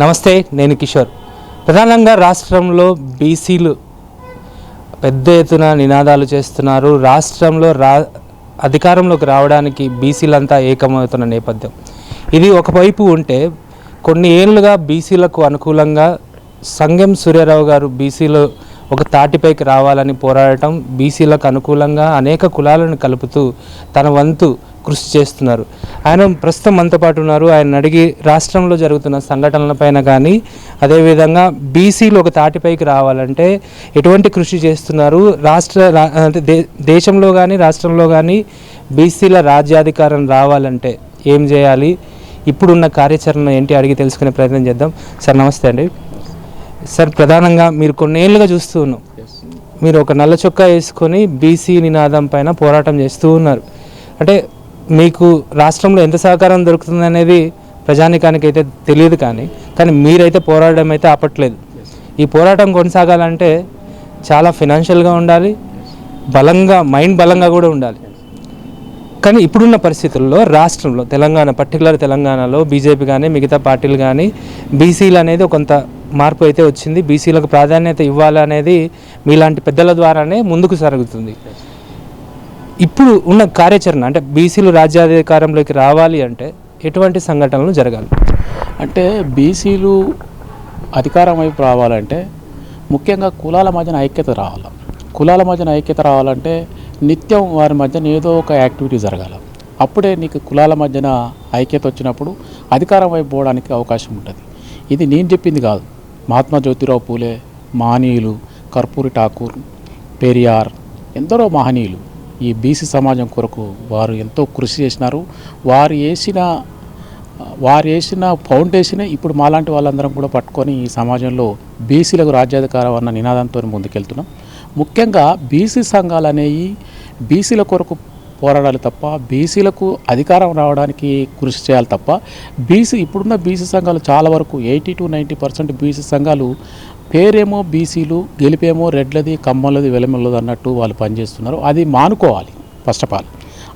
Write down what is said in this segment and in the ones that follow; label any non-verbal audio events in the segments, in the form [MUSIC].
నమస్తే నేను కిషోర్. ప్రధానంగా రాష్ట్రంలో బీసీలు పెద్ద ఎత్తున నినాదాలు చేస్తున్నారు. రాష్ట్రంలో రా అధికారంలోకి రావడానికి బీసీలంతా ఏకమవుతున్న నేపథ్యం. ఇది ఒకవైపు ఉంటే కొన్ని ఏళ్ళుగా బీసీలకు అనుకూలంగా సంగం సూర్యారావు గారు బీసీలో ఒక తాటిపైకి రావాలని పోరాడటం బీసీలకు అనుకూలంగా అనేక కులాలను కలుపుతూ తన వంతు కృషి చేస్తున్నారు. ఆయన ప్రస్తుతం మనతో పాటు ఉన్నారు. ఆయన అడిగి రాష్ట్రంలో జరుగుతున్న సంఘటనలపైన కానీ అదేవిధంగా బీసీలు ఒక తాటిపైకి రావాలంటే ఎటువంటి కృషి చేస్తున్నారు? రాష్ట్ర అంటే దే దేశంలో కానీ రాష్ట్రంలో కానీ బీసీల రాజ్యాధికారం రావాలంటే ఏం చేయాలి? ఇప్పుడున్న కార్యాచరణ ఏంటి అడిగి తెలుసుకునే ప్రయత్నం చేద్దాం. సార్ నమస్తే అండి. సార్ ప్రధానంగా మీరు కొన్నేళ్ళుగా చూస్తూ ఉన్నాం. మీరు ఒక నల్ల చొక్కా వేసుకొని బీసీ నినాదం పైన పోరాటం చేస్తూ ఉన్నారు. అంటే మీకు రాష్ట్రంలో ఎంత సహకారం దొరుకుతుంది అనేది ప్రజానికానికి అయితే తెలియదు కానీ కానీ మీరైతే పోరాడడం అయితే ఆపట్లేదు. ఈ పోరాటం కొనసాగాలంటే చాలా ఫినాన్షియల్గా ఉండాలి బలంగా మైండ్ బలంగా కూడా ఉండాలి. కానీ ఇప్పుడున్న పరిస్థితుల్లో రాష్ట్రంలో తెలంగాణ పర్టికులర్ తెలంగాణలో బీజేపీ కానీ మిగతా పార్టీలు కానీ బీసీలు అనేది కొంత మార్పు అయితే వచ్చింది. బీసీలకు ప్రాధాన్యత ఇవ్వాలనేది మీలాంటి పెద్దల ద్వారానే ముందుకు జరుగుతుంది ఇప్పుడు ఉన్న కార్యాచరణ అంటే బీసీలు రాజ్యాధికారంలోకి రావాలి అంటే ఎటువంటి సంఘటనలు జరగాలి? అంటే బీసీలు అధికారం వైపు రావాలంటే ముఖ్యంగా కులాల మధ్యన ఐక్యత రావాలి. కులాల మధ్యన ఐక్యత రావాలంటే నిత్యం వారి మధ్యన ఏదో ఒక యాక్టివిటీ జరగాల. అప్పుడే నీకు కులాల మధ్యన ఐక్యత వచ్చినప్పుడు అధికారం వైపు పోవడానికి అవకాశం ఉంటుంది. ఇది నేను చెప్పింది కాదు. మహాత్మా జ్యోతిరావు పూలే మహనీయులు కర్పూరి ఠాకూర్ పెరియార్ ఎందరో మహనీయులు ఈ బీసీ సమాజం కొరకు వారు ఎంతో కృషి చేసినారు. వారు వేసిన వారు వేసిన ఫౌండేషనే ఇప్పుడు మాలాంటి వాళ్ళందరం కూడా పట్టుకొని ఈ సమాజంలో బీసీలకు రాజ్యాధికారం అన్న నినాదంతో ముందుకెళ్తున్నాం. ముఖ్యంగా బీసీ సంఘాలు అనేవి బీసీల కొరకు పోరాడాలి తప్ప బీసీలకు అధికారం రావడానికి కృషి చేయాలి తప్ప బీసీ ఇప్పుడున్న బీసీ సంఘాలు చాలా వరకు eighty to ninety percent BC సంఘాలు పేరేమో బీసీలు గెలిపేమో రెడ్లది కమ్మలది వెలమెల్లది అన్నట్టు వాళ్ళు పనిచేస్తున్నారు. అది మానుకోవాలి ఫస్ట్ ఆఫ్ ఆల్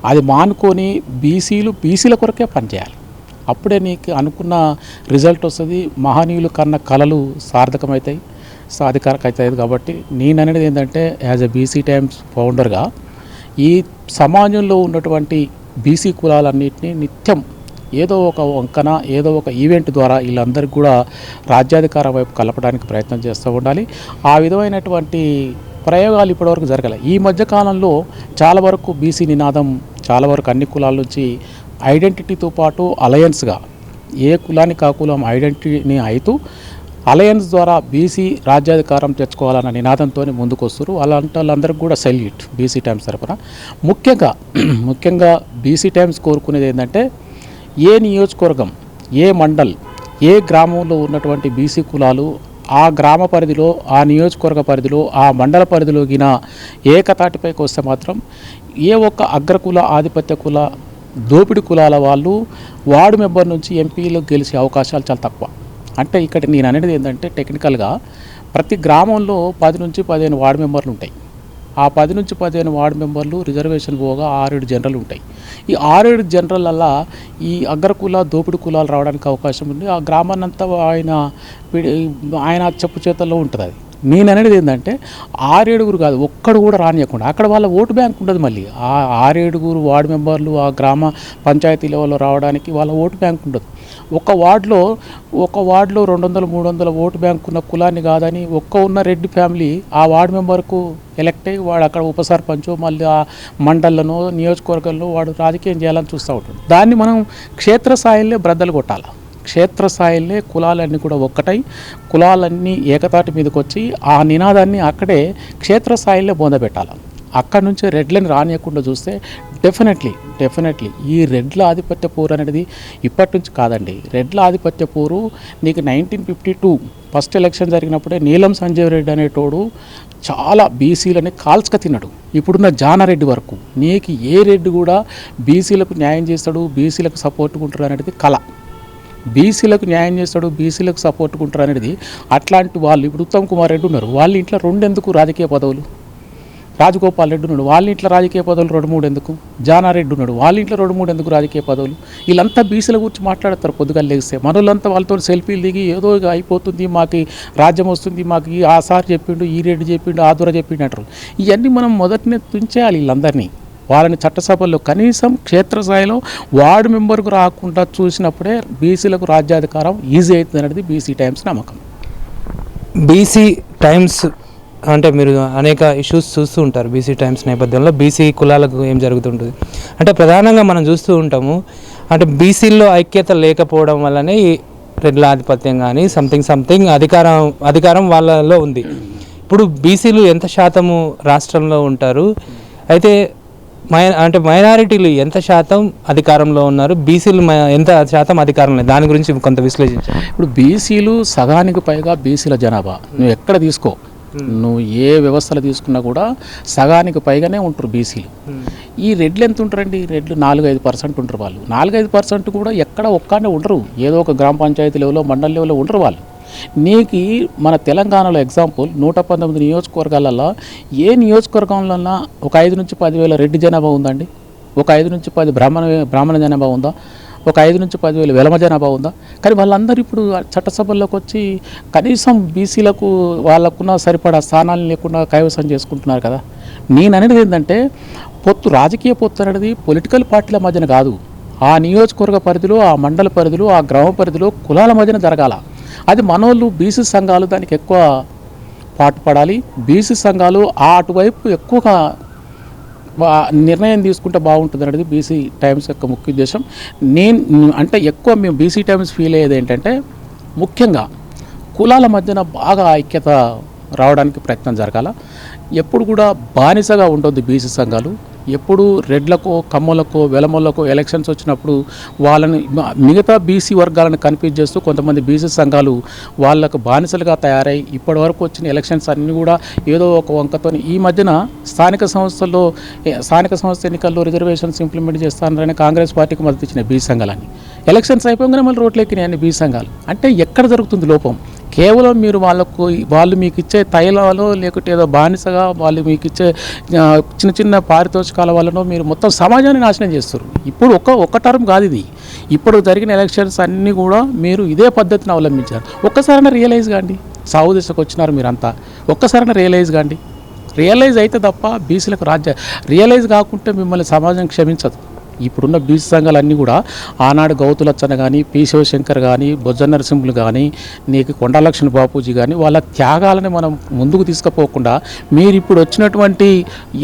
అది మానుకొని బీసీలు బీసీల కొరకే పనిచేయాలి. అప్పుడే నీకు అనుకున్న రిజల్ట్ వస్తుంది. మహనీయులు కన్న కళలు సార్థకమవుతాయి సాధికారక అవుతాయి కాబట్టి నేను అనేది ఏంటంటే యాజ్ ఎ బీసీ టైమ్స్ ఫౌండర్గా ఈ సమాజంలో ఉన్నటువంటి బీసీ కులాలన్నింటినీ నిత్యం ఏదో ఒక వంకన ఏదో ఒక ఈవెంట్ ద్వారా వీళ్ళందరికీ కూడా రాజ్యాధికారం వైపు కలపడానికి ప్రయత్నం చేస్తూ ఉండాలి. ఆ విధమైనటువంటి ప్రయోగాలు ఇప్పటివరకు జరగలే. ఈ మధ్యకాలంలో చాలా వరకు బీసీ నినాదం చాలా వరకు అన్ని కులాల నుంచి ఐడెంటిటీతో పాటు అలయన్స్గా ఏ కులానికి ఆ కులం ఐడెంటిటీని అవుతూ అలయన్స్ ద్వారా బీసీ రాజ్యాధికారం తెచ్చుకోవాలన్న నినాదంతో ముందుకు వస్తారు అలాంటి వాళ్ళందరికీ కూడా సెల్యూట్ బీసీ టైమ్స్ తరఫున ముఖ్యంగా [CLEARS THROAT] ముఖ్యంగా బీసీ టైమ్స్ కోరుకునేది ఏంటంటే ఏ నియోజకవర్గం ఏ మండల్ ఏ గ్రామంలో ఉన్నటువంటి బీసీ కులాలు ఆ గ్రామ పరిధిలో ఆ నియోజకవర్గ పరిధిలో ఆ మండల పరిధిలోగిన ఏకతాటిపైకి వస్తే మాత్రం ఏ ఒక్క అగ్రకుల ఆధిపత్య కుల దోపిడి కులాల వాళ్ళు వార్డు మెంబర్ నుంచి ఎంపీలో గెలిచే అవకాశాలు చాలా తక్కువ. అంటే ఇక్కడ నేను అనేది ఏంటంటే టెక్నికల్గా ప్రతి గ్రామంలో పది నుంచి పదిహేను వార్డు మెంబర్లు ఉంటాయి. ఆ పది నుంచి పదిహేను వార్డు మెంబర్లు రిజర్వేషన్ పోగా ఆరేడు జనరల్ ఉంటాయి. ఈ ఆరేడు జనరల్ ఈ అగ్రకుల దోపిడి కులాలు రావడానికి అవకాశం ఉంది. ఆ గ్రామాన్నంతా ఆయన ఆయన చెప్పు చేతల్లో ఉంటుంది అది నేను అనేది ఏంటంటే ఆరేడుగురు కాదు ఒక్కడు కూడా రానియకుండా అక్కడ వాళ్ళ ఓటు బ్యాంక్ ఉండదు మళ్ళీ. ఆ ఆరేడుగురు వార్డు మెంబర్లు ఆ గ్రామ పంచాయతీ లెవెల్లో రావడానికి వాళ్ళ ఓటు బ్యాంక్ ఉండదు. ఒక వార్డులో ఒక వార్డులో రెండు వందల మూడు వందల ఓటు బ్యాంక్ ఉన్న కులాన్ని కాదని ఒక్క ఉన్న రెడ్డి ఫ్యామిలీ ఆ వార్డు మెంబర్కు ఎలక్ట్ అయ్యి వాడు అక్కడ ఉపసర్పంచో మళ్ళీ ఆ మండళ్ళను నియోజకవర్గంలో వాడు రాజకీయం చేయాలని చూస్తూ ఉంటాడు. దాన్ని మనం క్షేత్రస్థాయిలో బ్రద్దలు కొట్టాలి? క్షేత్రస్థాయిలో కులాలన్నీ కూడా ఒక్కటై కులాలన్నీ ఏకతాటి మీదకి వచ్చి ఆ నినాదాన్ని అక్కడే క్షేత్రస్థాయిలో బోందబెట్టాలి అక్కడ నుంచి రెడ్లని రానియకుండా చూస్తే డెఫినెట్లీ డెఫినెట్లీ ఈ రెడ్ల ఆధిపత్య పోరు అనేది ఇప్పటి నుంచి కాదండి. రెడ్ల ఆధిపత్య పోరు నీకు nineteen fifty two first election జరిగినప్పుడే Neelam Sanjay Reddy అనేటోడు చాలా బీసీలని కాల్చక తిన్నాడు. ఇప్పుడున్న జానారెడ్డి వరకు నీకు ఏ రెడ్డి కూడా బీసీలకు న్యాయం చేస్తాడు బీసీలకు సపోర్ట్గా ఉంటాడు అనేది కళ బీసీలకు న్యాయం చేస్తాడు బీసీలకు సపోర్ట్ ఉంటారు అనేది అట్లాంటి వాళ్ళు ఇప్పుడు ఉత్తమ్ కుమార్ రెడ్డి ఉన్నారు. వాళ్ళ ఇంట్లో రెండెందుకు రాజకీయ పదవులు? రాజగోపాల్ రెడ్డి ఉన్నాడు. వాళ్ళ ఇంట్లో రాజకీయ పదవులు రెండు మూడు ఎందుకు జానారెడ్డి ఉన్నాడు. వాళ్ళ ఇంట్లో రెండు మూడు ఎందుకు రాజకీయ పదవులు? వీళ్ళంతా బీసీల గురించి మాట్లాడతారు పొద్దుగా లేస్తే. మనోళ్ళంతా వాళ్ళతో సెల్ఫీలు దిగి ఏదో అయిపోతుంది మాకు రాజ్యం వస్తుంది మాకు ఈ ఆ సార్ చెప్పిండు ఈ రెడ్డి చెప్పిండు ఆ దూర చెప్పిండు అంటారు. ఇవన్నీ మనం మొదటినే తుంచేయాలి వీళ్ళందరినీ. వాళ్ళని చట్టసభల్లో కనీసం క్షేత్రస్థాయిలో వార్డు మెంబర్కు రాకుండా చూసినప్పుడే బీసీలకు రాజ్యాధికారం ఈజీ అవుతుంది అనేది బీసీ టైమ్స్ నమ్మకం. బీసీ టైమ్స్ అంటే మీరు అనేక ఇష్యూస్ చూస్తూ ఉంటారు బీసీ టైమ్స్ నేపథ్యంలో. బీసీ కులాలకు ఏం జరుగుతుంటుంది? అంటే ప్రధానంగా మనం చూస్తూ ఉంటాము అంటే బీసీల్లో ఐక్యత లేకపోవడం వల్లనే ఈ రెడ్ల ఆధిపత్యం కానీ సంథింగ్ సంథింగ్ అధికారం అధికారం వాళ్ళలో ఉంది. ఇప్పుడు బీసీలు ఎంత శాతము రాష్ట్రంలో ఉంటారు? అయితే మై అంటే మైనారిటీలు ఎంత శాతం అధికారంలో ఉన్నారు? బీసీలు ఎంత శాతం అధికారంలో? దాని గురించి కొంత విశ్లేషించారు ఇప్పుడు బీసీలు సగానికి పైగా బీసీల జనాభా. నువ్వు ఎక్కడ తీసుకో? నువ్వు ఏ వ్యవస్థలు తీసుకున్నా కూడా సగానికి పైగానే ఉంటారు బీసీలు. ఈ రెడ్లు ఎంత ఉంటారండి? ఈ రెడ్లు నాలుగు ఐదు పర్సెంట్ ఉంటారు వాళ్ళు. నాలుగైదు పర్సెంట్ కూడా ఎక్కడ ఒక్కనే ఉండరు. ఏదో ఒక గ్రామ పంచాయతీ లెవెల్లో మండల లెవెల్లో ఉండరు వాళ్ళు. నీకు మన తెలంగాణలో ఎగ్జాంపుల్ నూట పంతొమ్మిది నియోజకవర్గాలలో ఏ నియోజకవర్గంలో ఒక ఐదు నుంచి పదివేల రెడ్డి జనాభా ఉందండి? ఒక ఐదు నుంచి పది బ్రాహ్మణ బ్రాహ్మణ జనాభా ఉందా? ఒక ఐదు నుంచి పదివేల వెలమ జనాభా ఉందా? కానీ వాళ్ళందరూ ఇప్పుడు చట్టసభల్లోకి వచ్చి కనీసం బీసీలకు వాళ్ళకున్న సరిపడా స్థానాలు లేకుండా కైవసం చేసుకుంటున్నారు కదా. నేను అనేది ఏంటంటే పొత్తు రాజకీయ పొత్తు అనేది పొలిటికల్ పార్టీల మధ్యన కాదు. ఆ నియోజకవర్గ పరిధిలో ఆ మండల పరిధిలో ఆ గ్రామ పరిధిలో కులాల మధ్యన జరగాల. అది మనోళ్ళు బీసీ సంఘాలు దానికి ఎక్కువ పాటుపడాలి బీసీ సంఘాలు ఆ అటువైపు ఎక్కువగా నిర్ణయం తీసుకుంటే బాగుంటుంది అనేది బీసీ టైమ్స్ యొక్క ముఖ్య ఉద్దేశం. నేను అంటే ఎక్కువ మేము బీసీ టైమ్స్ ఫీల్ అయ్యేది ఏంటంటే ముఖ్యంగా కులాల మధ్యన బాగా ఐక్యత రావడానికి ప్రయత్నం జరగాల. ఎప్పుడు కూడా బానిసగా ఉండొద్దు బీసీ సంఘాలు. ఎప్పుడు రెడ్లకో కమ్మలకో వెలమలకో ఎలక్షన్స్ వచ్చినప్పుడు వాళ్ళని మిగతా బీసీ వర్గాలను కన్ఫ్యూజ్ చేస్తూ కొంతమంది బీసీ సంఘాలు వాళ్ళకు బానిసలుగా తయారై ఇప్పటి వరకు వచ్చిన ఎలక్షన్స్ అన్నీ కూడా ఏదో ఒక వంకతో ఈ మధ్యన స్థానిక సంస్థల్లో స్థానిక సంస్థ ఎన్నికల్లో రిజర్వేషన్స్ ఇంప్లిమెంట్ చేస్తానని కాంగ్రెస్ పార్టీకి మద్దతు ఇచ్చిన బీసీ సంఘాలని ఎలక్షన్స్ అయిపోగానే మళ్ళీ రోడ్లు ఎక్కినాయి బీసీ సంఘాలు. అంటే ఎక్కడ జరుగుతుంది లోపం? కేవలం మీరు వాళ్ళకు వాళ్ళు మీకు ఇచ్చే తైలాలో లేకుంటే ఏదో బానిసగా వాళ్ళు మీకు ఇచ్చే చిన్న చిన్న పారితోషికాల వలన మీరు మొత్తం సమాజాన్ని నాశనం చేస్తారు. ఇప్పుడు ఒక ఒక్క టర్మ్ కాదు ఇది. ఇప్పుడు జరిగిన ఎలక్షన్స్ అన్నీ కూడా మీరు ఇదే పద్ధతిని అవలంబించారు. ఒక్కసారైనా రియలైజ్ కాండి. సాగు దిశకు వచ్చినారు మీరంతా. ఒక్కసారైనా రియలైజ్ కాండి. రియలైజ్ అయితే తప్ప బీసీలకు రాజ్య రియలైజ్ కాకుంటే మిమ్మల్ని సమాజం క్షమించదు. ఇప్పుడున్న బీచ్ సంఘాలన్నీ కూడా ఆనాడు గౌతులచ్చన కానీ పి శివశంకర్ కానీ బొజ్జ నరసింహులు కానీ నీకు కొండలక్ష్మి బాపూజీ కానీ వాళ్ళ త్యాగాలని మనం ముందుకు తీసుకుపోకుండా మీరు ఇప్పుడు వచ్చినటువంటి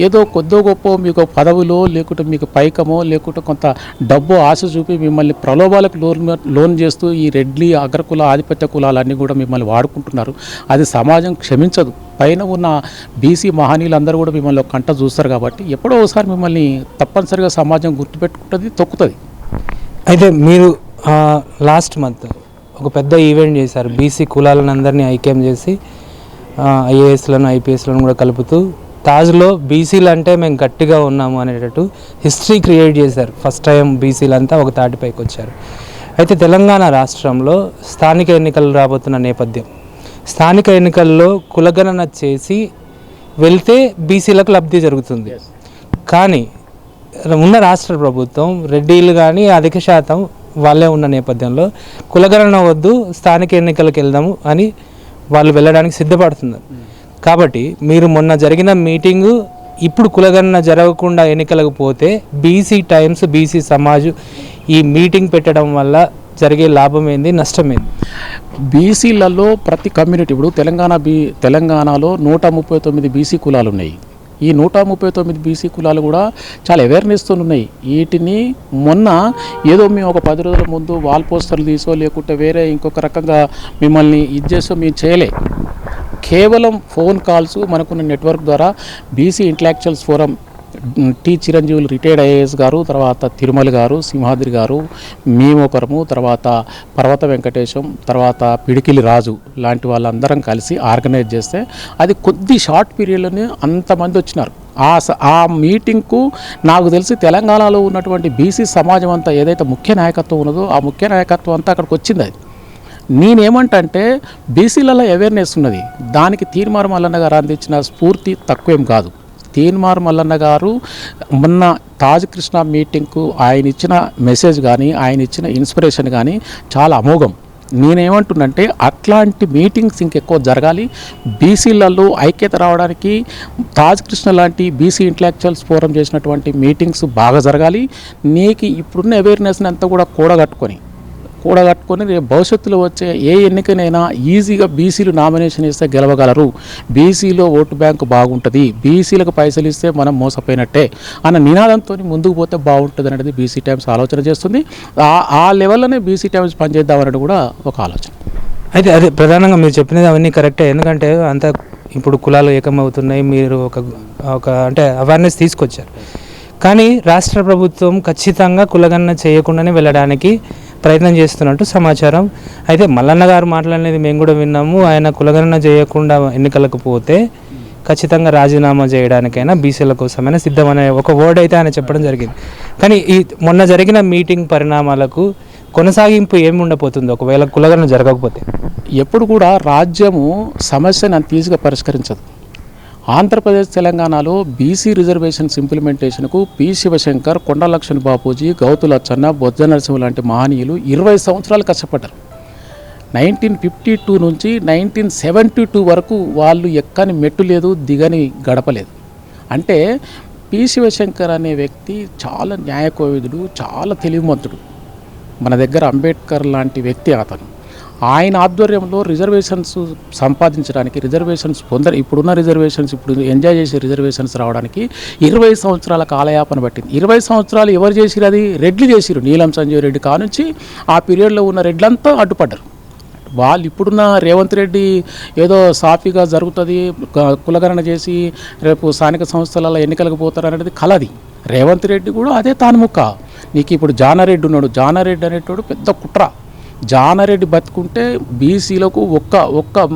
ఏదో కొద్దో గొప్ప మీకు పదవులో లేకుంటే మీకు పైకమో లేకుంటే కొంత డబ్బు ఆశ చూపి మిమ్మల్ని ప్రలోభాలకు లోన్ లోన్ చేస్తూ ఈ రెడ్లి అగ్రకుల ఆధిపత్య కులాలన్నీ కూడా మిమ్మల్ని వాడుకుంటున్నారు. అది సమాజం క్షమించదు. పైన ఉన్న బీసీ మహనీయులందరూ కూడా మిమ్మల్ని ఒక కంట చూస్తారు కాబట్టి ఎప్పుడో ఒకసారి మిమ్మల్ని తప్పనిసరిగా సమాజం గుర్తుపెట్టుకుంటుంది తొక్కుతుంది. అయితే మీరు లాస్ట్ మంత్ ఒక పెద్ద ఈవెంట్ చేశారు. బీసీ కులాలను అందరినీ ఐక్యం చేసి ఐఏఎస్లను ఐపీఎస్లను కూడా కలుపుతూ తాజ్లో బీసీలు అంటే మేము గట్టిగా ఉన్నాము అనేటట్టు హిస్టరీ క్రియేట్ చేశారు. ఫస్ట్ టైం బీసీలంతా ఒక తాటిపైకి వచ్చారు అయితే తెలంగాణ రాష్ట్రంలో స్థానిక ఎన్నికలు రాబోతున్న నేపథ్యం. స్థానిక ఎన్నికల్లో కులగణన చేసి వెళ్తే బీసీలకు లబ్ధి జరుగుతుంది. కానీ ఉన్న రాష్ట్ర ప్రభుత్వం రెడ్డిలు కానీ అధిక శాతం వాళ్ళే ఉన్న నేపథ్యంలో కులగణన వద్దు స్థానిక ఎన్నికలకు వెళ్దాము అని వాళ్ళు వెళ్ళడానికి సిద్ధపడుతున్నారు. కాబట్టి మీరు మొన్న జరిగిన మీటింగు ఇప్పుడు కులగణన జరగకుండా ఎన్నికలకు పోతే బీసీ టైమ్స్ బీసీ సమాజ్ ఈ మీటింగ్ పెట్టడం వల్ల జరిగే లాభం ఏంది నష్టం ఏంది? బీసీలలో ప్రతి కమ్యూనిటీ ఇప్పుడు తెలంగాణ బీ తెలంగాణలో నూట ముప్పై తొమ్మిది బీసీ కులాలు ఉన్నాయి. ఈ నూట ముప్పై తొమ్మిది బీసీ కులాలు కూడా చాలా అవేర్నెస్తో ఉన్నాయి. వీటిని మొన్న ఏదో మేము ఒక పది రోజుల ముందు వాల్ పోస్టర్లు తీసో లేకుంటే వేరే ఇంకొక రకంగా మిమ్మల్ని ఇది చేసో మేము చేయలే. కేవలం ఫోన్ కాల్స్ మనకున్న నెట్వర్క్ ద్వారా BC intellectuals forum T Chiranjeevulu retired IAS గారు తర్వాత తిరుమల గారు సింహాద్రి గారు మేము తర్వాత పర్వత వెంకటేశం తర్వాత పిడికిలి రాజు లాంటి వాళ్ళందరం కలిసి ఆర్గనైజ్ చేస్తే అది కొద్ది షార్ట్ పీరియడ్లోనే అంతమంది వచ్చినారు. ఆ స- ఆ మీటింగ్కు నాకు తెలిసి తెలంగాణలో ఉన్నటువంటి బీసీ సమాజం అంతా ఏదైతే ముఖ్య నాయకత్వం ఉన్నదో ఆ ముఖ్య నాయకత్వం అంతా అక్కడికి వచ్చింది అది. నేనేమంటే బీసీలలో అవేర్నెస్ ఉన్నది. దానికి తీర్మానం అల్లన్న గారు అందించిన స్ఫూర్తి తక్కువేం కాదు. తీన్మార్ మల్లన్న గారు మొన్న తాజ్ కృష్ణ మీటింగ్కు ఆయన ఇచ్చిన మెసేజ్ కానీ ఆయన ఇచ్చిన ఇన్స్పిరేషన్ కానీ చాలా అమోఘం. నేనేమంటున్నంటే అట్లాంటి మీటింగ్స్ ఇంకెక్కువ జరగాలి. బీసీలలో ఐక్యత రావడానికి తాజ్ కృష్ణ లాంటి బీసీ ఇంటలెక్చువల్స్ ఫోరం చేసినటువంటి మీటింగ్స్ బాగా జరగాలి. నీకు ఇప్పుడున్న అవేర్నెస్ని అంతా కూడా కూడగట్టుకొని కూడగట్టుకొని రేపు భవిష్యత్తులో వచ్చే ఏ ఎన్నికనైనా ఈజీగా బీసీలు నామినేషన్ ఇస్తే గెలవగలరు. బీసీలో ఓటు బ్యాంకు బాగుంటుంది. బీసీలకు పైసలు ఇస్తే మనం మోసపోయినట్టే అన్న నినాదంతో ముందుకు పోతే బాగుంటుంది అనేది బీసీ టైమ్స్ ఆలోచన చేస్తుంది. ఆ- లెవెల్లోనే బీసీ టైమ్స్ పనిచేద్దామన్నది కూడా ఒక ఆలోచన. అయితే అదే ప్రధానంగా మీరు చెప్పినది అవన్నీ కరెక్టే. ఎందుకంటే అంత ఇప్పుడు కులాలు ఏకమవుతున్నాయి. మీరు ఒక ఒక అంటే అవేర్నెస్ తీసుకొచ్చారు. కానీ రాష్ట్ర ప్రభుత్వం ఖచ్చితంగా కులగణన చేయకుండానే వెళ్ళడానికి ప్రయత్నం చేస్తున్నట్టు సమాచారం. అయితే మల్లన్న గారు మాట్లాడినది మేము కూడా విన్నాము. ఆయన కులగణన చేయకుండా ఎన్నికలకు పోతే ఖచ్చితంగా రాజీనామా చేయడానికైనా బీసీల కోసమైనా సిద్ధమనే ఒక వర్డ్ అయితే ఆయన చెప్పడం జరిగింది. కానీ ఈ మొన్న జరిగిన మీటింగ్ పరిణామాలకు కొనసాగింపు ఏమి ఉండబోతుంది? ఒకవేళ కులగణన జరగకపోతే. ఎప్పుడు కూడా రాజ్యము సమస్యను అంత ఈజీగా పరిష్కరించదు. ఆంధ్రప్రదేశ్ తెలంగాణలో బీసీ రిజర్వేషన్స్ ఇంప్లిమెంటేషన్కు పి శివశంకర్ కొండలక్ష్మణ్ బాపూజీ గౌతుల అచ్చన్న బొజ్జ నరసింహ లాంటి మహనీయులు ఇరవై సంవత్సరాలు కష్టపడ్డారు. నైన్టీన్ ఫిఫ్టీ టూ నుంచి నైన్టీన్ సెవెంటీ టూ వరకు వాళ్ళు ఎక్కని మెట్టు లేదు దిగని గడపలేదు అంటే పి శివశంకర్ అనే వ్యక్తి చాలా న్యాయకోవిదుడు చాలా తెలివిమంతుడు. మన దగ్గర అంబేద్కర్ లాంటి వ్యక్తి అతను. ఆయన ఆధ్వర్యంలో రిజర్వేషన్స్ సంపాదించడానికి రిజర్వేషన్స్ పొంద ఇప్పుడున్న రిజర్వేషన్స్ ఇప్పుడు ఎంజాయ్ చేసే రిజర్వేషన్స్ రావడానికి ఇరవై సంవత్సరాల కాలయాపన పట్టింది. ఇరవై సంవత్సరాలు ఎవరు చేసిరు అది? రెడ్లు చేసిరు నీలం సంజయ్ రెడ్డి కానుంచి ఆ పీరియడ్లో ఉన్న రెడ్లంతా అడ్డుపడ్డారు. వాళ్ళు ఇప్పుడున్న రేవంత్ రెడ్డి ఏదో సాఫీగా జరుగుతుంది కులగణన చేసి రేపు స్థానిక సంస్థలలో ఎన్నికలకు పోతారు అనేది కలది. రేవంత్ రెడ్డి కూడా అదే తానుముక్క నీకు ఇప్పుడు జానారెడ్డి ఉన్నాడు. జానారెడ్డి అనేటోడు పెద్ద కుట్ర. జానారెడ్డి బతుకుంటే బీసీలకు ఒక్క ఒక్క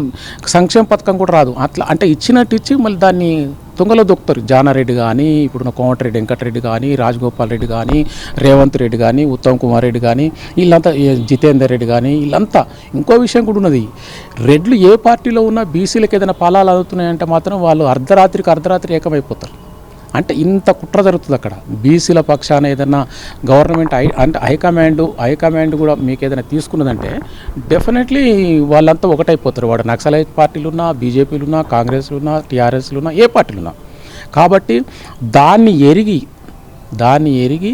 సంక్షేమ పథకం కూడా రాదు. అట్లా అంటే ఇచ్చినట్టు ఇచ్చి మళ్ళీ దాన్ని తుంగలో దొక్కుతారు. జానారెడ్డి కానీ ఇప్పుడున్న కోమటిరెడ్డి వెంకటరెడ్డి కానీ రాజగోపాల్ రెడ్డి కానీ రేవంత్ రెడ్డి కానీ ఉత్తమ్ కుమార్ రెడ్డి కానీ వీళ్ళంతా జితేందర్ రెడ్డి కానీ వీళ్ళంతా ఇంకో విషయం కూడా ఉన్నది. రెడ్లు ఏ పార్టీలో ఉన్నా బీసీలకు ఏదైనా ఫలాలు అందుతున్నాయంటే మాత్రం వాళ్ళు అర్ధరాత్రికి అర్ధరాత్రి ఏకమైపోతారు. అంటే ఇంత కుట్ర జరుగుతుంది అక్కడ. బీసీల పక్షాన ఏదైనా గవర్నమెంట్ హై అంటే హైకమాండ్ హైకమాండ్ కూడా మీకు ఏదైనా తీసుకున్నదంటే డెఫినెట్లీ వాళ్ళంతా ఒకటైపోతారు. వాడు నక్సలైట్ పార్టీలు ఉన్నా బీజేపీలు ఉన్నా కాంగ్రెస్లు ఉన్నా టీఆర్ఎస్లు ఉన్నా ఏ పార్టీలు ఉన్నా కాబట్టి దాన్ని ఎరిగి దాన్ని ఎరిగి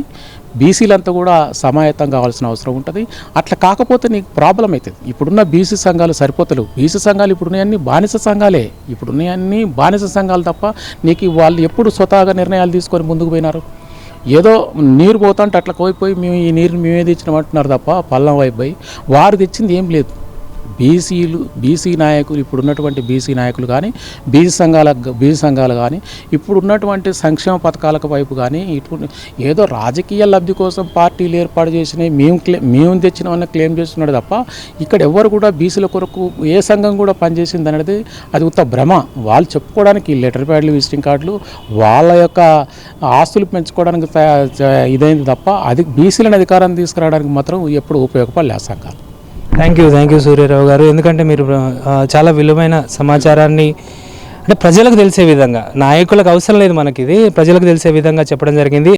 బీసీలంతా కూడా సమాయత్తం కావాల్సిన అవసరం ఉంటుంది. అట్లా కాకపోతే నీకు ప్రాబ్లం అవుతుంది ఇప్పుడున్న బీసీ సంఘాలు సరిపోతలేవు. బీసీ సంఘాలు ఇప్పుడున్నాయన్నీ బానిస సంఘాలే. ఇప్పుడున్నాయన్నీ బానిస సంఘాలు తప్ప నీకు వాళ్ళు ఎప్పుడు స్వతహాగా నిర్ణయాలు తీసుకొని ముందుకు పోయినారు? ఏదో నీరు పోతుంటే అట్లా పోయిపోయి మేము ఈ నీరుని మేమే తెచ్చినామంటున్నారు తప్ప పల్లం వైపు పోయి. వారు తెచ్చింది ఏం లేదు. బీసీలు బీసీ నాయకులు ఇప్పుడు ఉన్నటువంటి బీసీ నాయకులు కానీ బీసీ సంఘాల బీసీ సంఘాలు కానీ ఇప్పుడు ఉన్నటువంటి సంక్షేమ పథకాలకు వైపు కానీ ఇటు ఏదో రాజకీయ లబ్ధి కోసం పార్టీలు ఏర్పాటు చేసినాయి మేము క్లే మేము తెచ్చినామని క్లెయిమ్ చేస్తున్నాడు తప్ప ఇక్కడ ఎవరు కూడా బీసీల కొరకు ఏ సంఘం కూడా పనిచేసింది అనేది అది ఉత్త భ్రమ. వాళ్ళు చెప్పుకోవడానికి లెటర్ ప్యాడ్లు విజిటింగ్ కార్డులు వాళ్ళ యొక్క ఆస్తులు పెంచుకోవడానికి ఇదైంది తప్ప అది బీసీలను అధికారం తీసుకురావడానికి మాత్రం ఎప్పుడు ఉపయోగపడలే ఆ సంఘాలు. Thank you thank you Suryarao గారు. ఎందుకంటే మీరు చాలా విలువైన సమాచారాన్ని అంటే ప్రజలకు తెలిసే విధంగా నాయకులకు అవసరం లేదు మనకి ఇది ప్రజలకు తెలిసే విధంగా చెప్పడం జరిగింది.